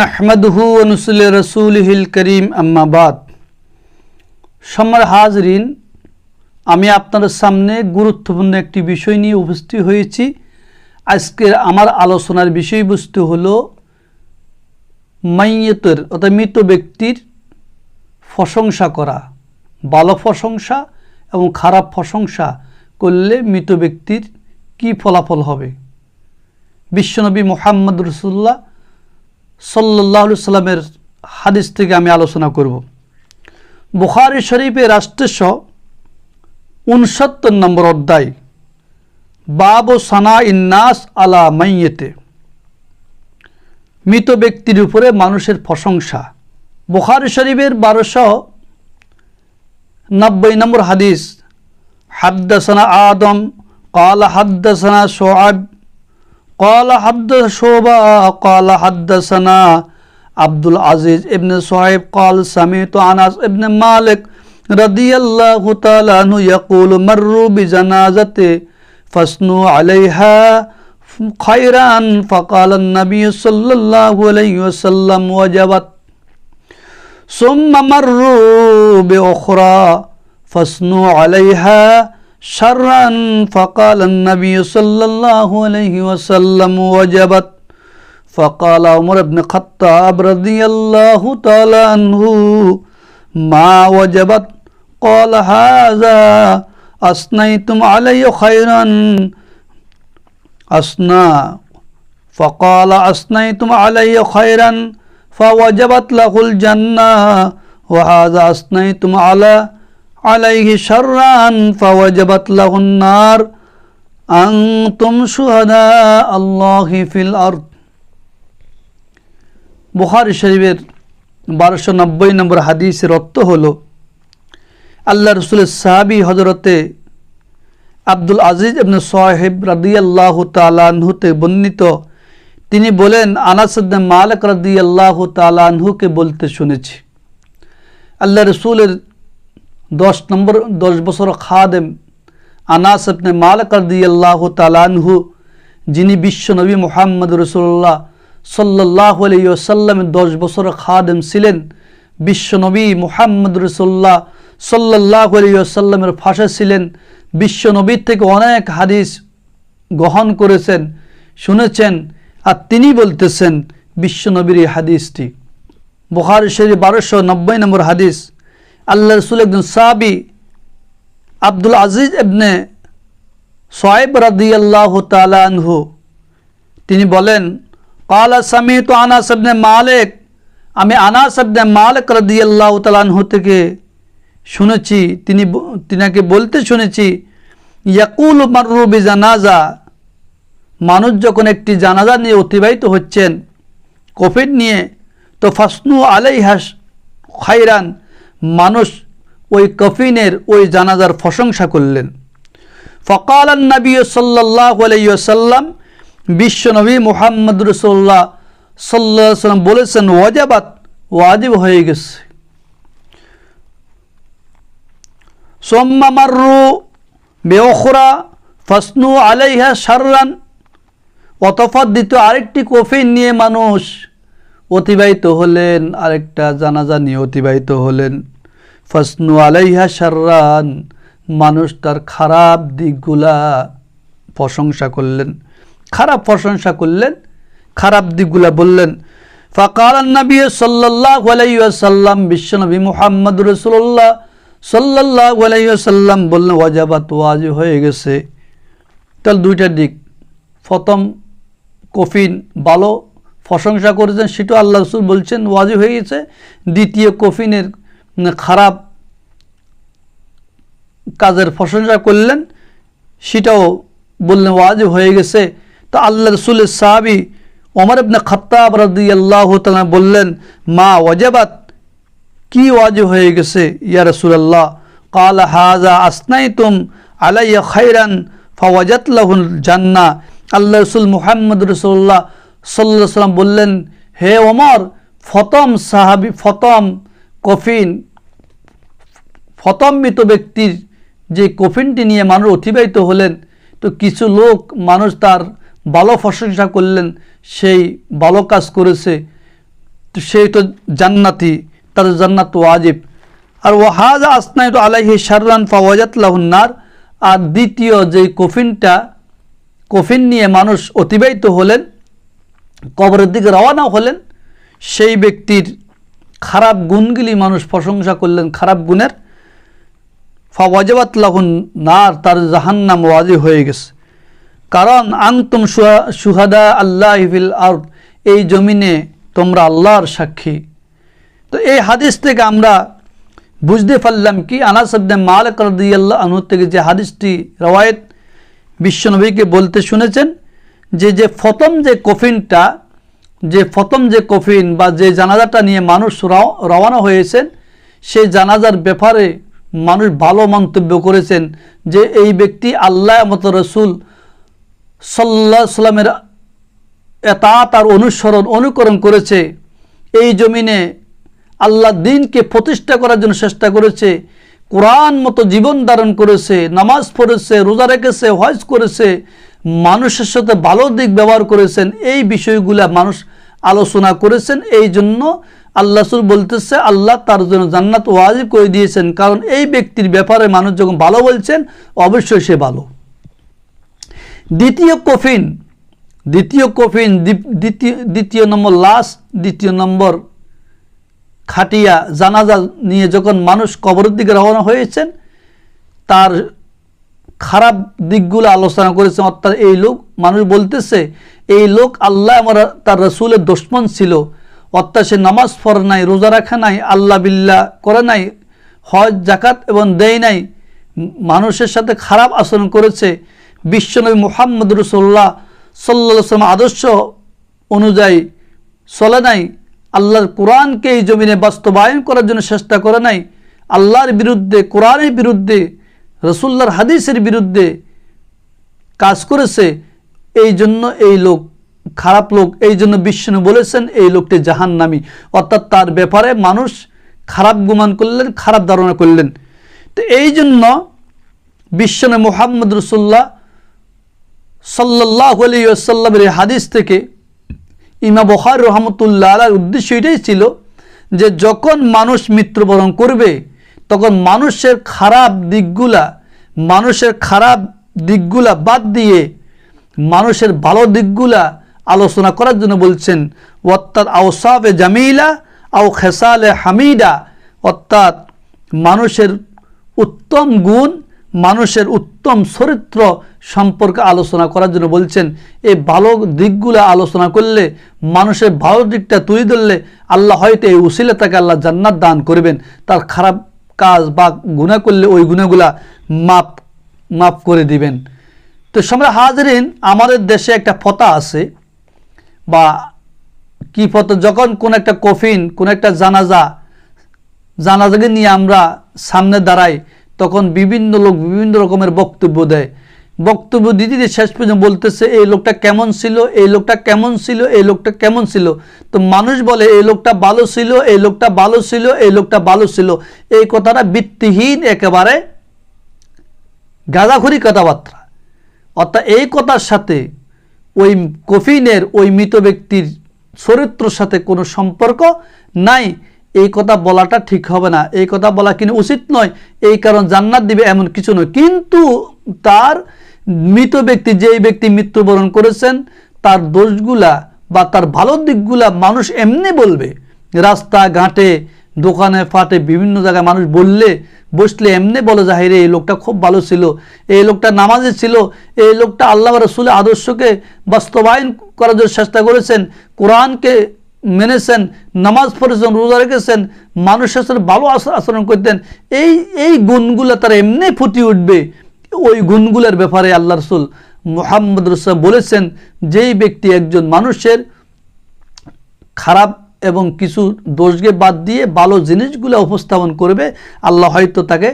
নাহমাদহু অনুসুল রসুলহিল করিম আম্মাবাদ সম্মার হাজরিন, আমি আপনাদের সামনে গুরুত্বপূর্ণ একটি বিষয় নিয়ে উপস্থিত হয়েছি। আজকের আমার আলোচনার বিষয়বস্তু হলো মাইয়তের, অর্থাৎ মৃত ব্যক্তির প্রশংসা করা। ভালো প্রশংসা এবং খারাপ প্রশংসা করলে মৃত ব্যক্তির কি ফলাফল হবে? বিশ্বনবী মোহাম্মদ রসুল্লাহ সাল্লাহ সাল্লামের হাদিস থেকে আমি আলোচনা করব। বুখারি শরীফে রাষ্ট্রসহ উনসত্তর নম্বর অধ্যায়, বাব সানা ইন্নাস আলা মাইয়েতে। মৃত ব্যক্তির উপরে মানুষের প্রশংসা। বুখারি শরীফের বারোশো নব্বই নম্বর হাদিস, হাদ্দাসানা আদম কাল হাদ্দাসানা সোয়াব قال حدث شعبة قال حدثنا عبد العزيز ابن صهيب قال سمعت انس ابن مالك رضي الله تعالى عنه يقول مروا بجنازة فاسنوا عليها خيرا فقال النبي صلى الله عليه وسلم وجبت ثم مروا بأخرى فاسنوا عليها شرا فقال النبي صلى الله عليه وسلم وجبت. فقال عمر بن الخطاب رضي الله تعالى عنه ما وجبت؟ قال هذا أثنيتم علي خيرا. أثنى. فقال أثنيتم علي خيرا. فوجبت له الجنة. وهذا أثنيتم على عليه شرا فوجبت له النار أنتم شهداء الله في الأرض বুখারি শরীফের বারোশো নব্বই নম্বর হাদিসের অর্থ হল আল্লাহ রসুলের সাহাবি হজরতে আব্দুল আজিজ এবনে সাহেব রাদিয়াল্লাহ তালানহুতে বর্ণিত তিনি বলেন আনাসদ্দ মালিক রাদিয়াল্লাহ তালানহুকে বলতে শুনেছি আল্লাহ রসুলের দশ নম্বর, দশ বছর খাদেম আনাস আপনি মালিক রাদিয়াল্লাহ তালানহু যিনি বিশ্ব নবী মোহাম্মদ রসুল্লাহ সাল্লাহ আলাইসাল্লামের দশ বছর খাদেম ছিলেন। বিশ্ব নবী মোহাম্মদ রসুল্লাহ সাল্লাহ আলাইসাল্লামের ফাঁসা ছিলেন। বিশ্ব নবীর থেকে অনেক হাদিস গ্রহণ করেছেন, শুনেছেন আর তিনি বলতেছেন বিশ্ব নবীর এই হাদিসটি। বুখারি শরীফ বারোশো নব্বই নম্বর হাদিস। আল্লাহ রসুল একজন সাবি আব্দুল আজিজ এবনে সোয়েব রাদি আল্লাহ তালানহু তিনি বলেন, কালা সামি তো আনাস এবনে মালেক। আমি আনাস এবনে মালিক রাদি আল্লাহ তালানহু থেকে শুনেছি, তিনি তিনাকে বলতে শুনেছি, ইয়াকুল মারুবি জানাজা মানুষ যখন একটি জানাজা নিয়ে অতিবাহিত হচ্ছেন কোভিড নিয়ে, তো ফাসনু আলাই হাস খাইরান মানুষ ওই কফিনের ওই জানাজার প্রশংসা করলেন। ফকাল নবী সাল্লাহ আলাইসাল্লাম বিশ্বনবী মোহাম্মদ রসোল্লাহ সাল্লাহ সাল্লাম বলেছেন, ওয়াজাবাত ওয়াজিব হয়ে গেছে। সোম্মা মার্রু বেওখরা ফসনু আলাইহা সাররান অতফাত দ্বিতীয় আরেকটি কফিন নিয়ে মানুষ অতিবাহিত হলেন, আরেকটা জানাজা নিয়ে অতিবাহিত হলেন। ফসনু আলাইহা সাররান মানুষ তার খারাপ দিকগুলা প্রশংসা করলেন। খারাপ প্রশংসা করলেন, খারাপ দিকগুলা বললেন। ফকাল সাল্লাহ আলাইসাল্লাম বিশ্বনবী মুহাম্মদ রসুল্লাহ সাল্লাহ আলাইসাল্লাম বললেন, ওয়াজাবাত ওয়াজি হয়ে গেছে। তাহলে দুইটা দিক। প্রথম, কফিন ভালো প্রশংসা করেছেন সেটাও আল্লাহ রসুল বলছেন ওয়াজি হয়ে গেছে। দ্বিতীয়, কফিনের খারাপ কাজের প্রশংসা করলেন, সেটাও বললেন ওয়াজিব হয়ে গেছে। তো আল্লাহ রসুলের সাহাবি ওমর ইবনে খত্তাব রাদি আল্লাহ তালা বললেন, মা ওয়াজাবাত, কি ওয়াজিব হয়ে গেছে ইয়া রসুল্লাহ কাল হাজা আসনাই তুম আলাইয়া খাইরান ফওয়াজাত লাহুল জান্না আল্লাহ রসুল মুহাম্মদ রসুল্লাহ সাল্লাহ সাল্লাম বললেন, হে ওমর, ফতম সাহাবি, ফতম কফিন ফতম মৃত ব্যক্তির যে কফিনটি নিয়ে মানুষ অতিবাহিত হলেন, তো কিছু লোক, মানুষ তার ভালো প্রশংসা করলেন, সেই ভালো কাজ করেছে, তো সেই তো জান্নাতি, তার জান্নাত ওয়াজিব। আর ওয়াহাজা তো আলাইহি শাররান ফাওয়াজাত আর দ্বিতীয় যে কফিনটা, কফিন নিয়ে মানুষ অতিবাহিত হলেন, কবরের দিকে রওনা হলেন, সেই ব্যক্তির খারাপ গুণগুলি মানুষ প্রশংসা করলেন, খারাপ গুণের। ফাওয়াজাবাত লাহুন নার, তার জাহান্নাম ওয়াজি হয়ে গেছে। কারণ আংতুম সুহা- সুহাদা আল্লাহ ফিল আর এই জমিনে তোমরা আল্লাহর সাক্ষী। তো এই হাদিস থেকে আমরা বুঝতে পারলাম কি আনাস আবনে মালিক রাদিয়াল্লাহু আনহু থেকে যে হাদিসটি রওয়ায়েত বিশ্বনবীকে বলতে শুনেছেন, যে যে প্রথম যে কফিনটা যে প্রথম যে কফিন বা যে জানাজাটা নিয়ে মানুষ রাও- রওনা হয়েছেন সেই জানাজার ব্যাপারে মানুষ ভালো মন্তব্য করেছেন যে এই ব্যক্তি আল্লাহ মত রসুল সাল্লাহ সাল্লামের এতাত আর অনুসরণ, অনুকরণ করেছে। এই জমিনে আল্লাহ দিনকে প্রতিষ্ঠা করার জন্য চেষ্টা করেছে, কোরআন মতো জীবন ধারণ করেছে, নামাজ পড়েছে, রোজা রেখেছে, হজ করেছে, মানুষের সাথে ভালো দিক ব্যবহার করেছেন, এই বিষয়গুলা মানুষ আলোচনা করেছেন, এই জন্য আল্লাহ সুল বলতেছে, আল্লাহ তার জন্য জান্নাত ওয়াজিব করে দিয়েছেন। কারণ এই ব্যক্তির ব্যাপারে মানুষ যখন ভালো বলছেন, অবশ্যই সে ভালো। দ্বিতীয় কফিন দ্বিতীয় কফিন, দ্বি- দ্বিতীয় দ্বিতীয় নম্বর লাশ, দ্বিতীয় নম্বর খাটিয়া জানাজা নিয়ে যখন মানুষ কবরের দিকে রওনা হয়েছেন, তার খারাপ দিকগুলো আলোচনা করেছেন, অর্থাৎ এই লোক মানুষ বলতেছে এই লোক আল্লাহ তার রসুলের দুশ্মন ছিল। অর্থাৎ সে নামাজ পড়ে নাই, রোজা রাখা নাই, আল্লাহ বিল্লাহ করে নাই, হজ জাকাত এবং দেয় নাই, মানুষের সাথে খারাপ আচরণ করেছে। বিশ্বনবী মোহাম্মদ রসুল্লাহ সাল্লা আদর্শ অনুযায়ী চলে নাই। আল্লাহর কোরআনকে এই জমিনে বাস্তবায়ন করার জন্য চেষ্টা করে নাই। আল্লাহর বিরুদ্ধে, কোরআনের বিরুদ্ধে রসুল্লাহর হাদিসের বিরুদ্ধে কাজ করেছে। এই জন্য এই লোক খারাপ লোক এই জন্য বিষ্ণু বলেছেন, এই লোকটি জাহান্নামী। অর্থাৎ তার ব্যাপারে মানুষ খারাপ গুমান করলেন, খারাপ ধারণা করলেন। তো এই জন্য বিশ্বনে মোহাম্মদ রসুল্লাহ সাল্লাহ আলী হাদিস থেকে ইমা বখার রহমতুল্লাহ আলার উদ্দেশ্য এটাই ছিল যে যখন মানুষ মৃত্যুবরণ করবে, তখন মানুষের খারাপ দিকগুলা, মানুষের খারাপ দিকগুলা বাদ দিয়ে মানুষের ভালো দিকগুলা আলোচনা করার জন্য বলছেন অর্থাৎ আওসাফে জামিলা আও খেসালে হামিদা। অর্থাৎ মানুষের উত্তম গুণ, মানুষের উত্তম চরিত্র সম্পর্কে আলোচনা করার জন্য বলছেন। এই ভালো দিকগুলো আলোচনা করলে, মানুষের ভালো দিকটা তুলে ধরলে আল্লাহ হয়তো এই উসিলে তাকে আল্লাহ জান্নাত দান করবেন। তার খারাপ কাজ বা গুণা করলে ওই গুণাগুলা মাপ মাপ করে দিবেন। তো সময় হাজরিন, আমাদের দেশে একটা ফতা আছে, বা কি ফতো? যখন কোন একটা কফিন, কোন একটা জানাজা, জানাজাকে নিয়ে আমরা সামনে দাঁড়াই, তখন বিভিন্ন লোক বিভিন্ন রকমের বক্তব্য দেয়। বক্তব্য দিতে দিতে শেষ পর্যন্ত বলতেছে, এই লোকটা কেমন ছিল? এই লোকটা কেমন ছিল? এই লোকটা কেমন ছিল? তো মানুষ বলে, এই লোকটা ভালো ছিল, এই লোকটা ভালো ছিল, এই লোকটা ভালো ছিল। এই কথাটা ভিত্তিহীন একেবারে গাঁজাখুরি কথাবার্তা। অর্থাৎ এই কথার সাথে ওই কফিনের, ওই মৃত ব্যক্তির চরিত্রর সাথে কোনো সম্পর্ক নাই। এই কথা বলাটা ঠিক হবে না। এই কথা বলা কিন্তু উচিত নয়। এই কারণ জান্নাত দিবে এমন কিছু নয়। কিন্তু তার মৃত ব্যক্তি, যেই ব্যক্তি মৃত্যুবরণ করেছেন, তার দোষগুলা বা তার ভালো দিকগুলা মানুষ এমনি বলবে। রাস্তা, ঘাটে দোকানে ফাটে বিভিন্ন জায়গায় মানুষ বললে, বসলে এমনি বলে রে, এই লোকটা খুব ভালো ছিল। এই লোকটা নামাজে ছিল। এই লোকটা আল্লাহ রসুলের আদর্শকে বাস্তবায়ন করার জন্য চেষ্টা করেছেন। কোরআনকে মেনেছেন, নামাজ পড়েছেন, রোজা রেখেছেন মানুষের সাথে ভালো আচরণ করতেন। এই এই গুণগুলো তারা এমনি ফুটিয়ে উঠবে। ওই গুণগুলোর ব্যাপারে আল্লাহ রসুল মোহাম্মদ রসুল বলেছেন, যেই ব্যক্তি একজন মানুষের খারাপ এবং কিছু দোষকে বাদ দিয়ে ভালো জিনিসগুলো উপস্থাপন করবে, আল্লাহ হয়তো তাকে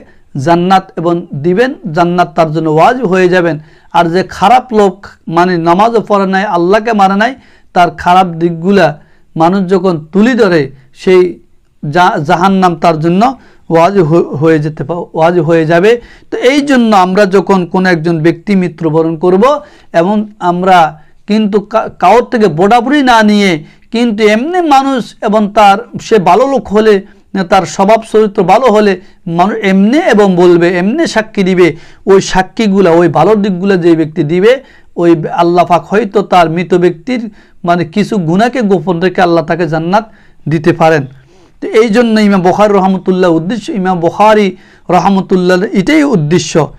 জান্নাত এবং দিবেন, জান্নাত তার জন্য ওয়াজ হয়ে যাবেন। আর যে খারাপ লোক মানে নামাজও পড়ে নাই, আল্লাহকে মানে নাই, তার খারাপ দিকগুলা মানুষ যখন তুলি ধরে, সেই জাহান্নাম তার জন্য ওয়াজ হয়ে যেতে ওয়াজ হয়ে যাবে। তো এই জন্য আমরা যখন কোনো একজন ব্যক্তি মৃত্যুবরণ করব, এবং আমরা কিন্তু কা- কারোর থেকে বোডাবুড়ি না নিয়ে কিন্তু এমনি মানুষ এবং তার, সে ভালো লোক হলে, তার স্বভাব চরিত্র ভালো হলে মানুষ এমনি এবং বলবে, এমনি সাক্ষী দিবে। ওই সাক্ষীগুলা, ওই ভালো দিকগুলো যে ব্যক্তি দিবে, ওই আল্লাহ পাক হয়তো তার মৃত ব্যক্তির মানে কিছু গুণাকে গোপন রেখে আল্লাহ তাকে জান্নাত দিতে পারেন। তো এই জন্য ইমাম বখারি রহমতুল্লাহ উদ্দেশ্য, ইমাম বখারি রহমতুল্লাহ এটাই উদ্দেশ্য।